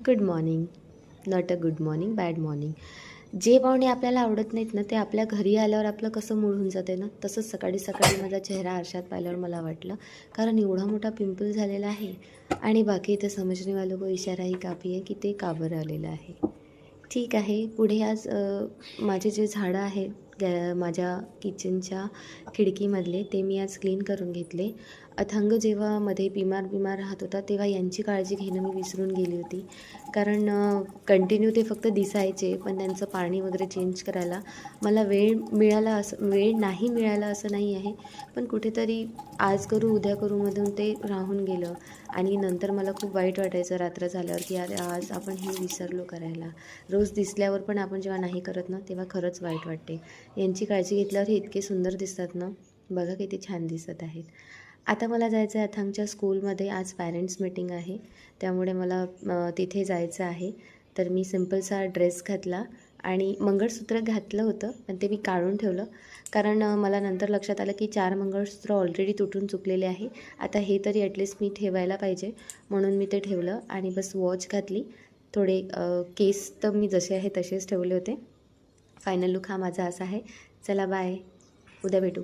Good morning not a good morning bad morning जे पाहुणे आपल्याला आवडत नाहीत ना ते आपल्या घरी आल्यावर आपलं कसं मूड होऊन जाते ना तसंच सकाळी सकाळी माझा चेहरा आरशात पाहिल्यावर मला वाटलं कारण एवढा मोठा पिंपल झालेला आहे आणि बाकी इथे समजणेवालो को इशाराही कापी आहे की ते का बरं आलेलं आहे. ठीक आहे पुढे आज माझे जे झाडं आहेत गॅ माझ्या किचनच्या खिडकीमधले ते मी आज क्लीन करून घेतले. अथंग जेव्हा मध्ये बिमार बिमार राहत होता तेव्हा यांची काळजी घेणं मी विसरून गेली होती. कारण कंटिन्यू ते फक्त दिसायचे पण त्यांचं पाणी वगैरे चेंज करायला मला वेळ मिळाला असं वेळ नाही मिळाला असं नाही आहे. पण कुठेतरी आज करू उद्या करूमधून ते राहून गेलं. आणि नंतर मला खूप वाईट वाटायचं रात्र झाल्यावर की अरे आज आपण हे विसरलो करायला. रोज दिसल्यावर पण आपण जेव्हा नाही करत ना तेव्हा खरंच वाईट वाटते. यांची काळजी घेतल्यावर हे इतके सुंदर दिसतात ना? बघा किती छान दिसत आहेत. आता मला जायचं आहे अथांगच्या स्कूलमध्ये. आज पॅरेंट्स मीटिंग आहे. त्यामुळे मला तिथे जायचं आहे. तर मी सिम्पलसा ड्रेस घातला आणि मंगळसूत्र घातलं होतं पण ते मी काढून ठेवलं. कारण मला नंतर लक्षात आलं की चार मंगळसूत्र ऑलरेडी तुटून चुकलेले आहे. आता हे तरी ॲटलिस्ट मी ठेवायला पाहिजे. म्हणून मी ते ठेवलं आणि बस वॉच घातली. थोडे केस तर मी जसे आहे तसेच ठेवले होते. फायनल लुक हा माझा असा आहे. चला बाय उद्या भेटू.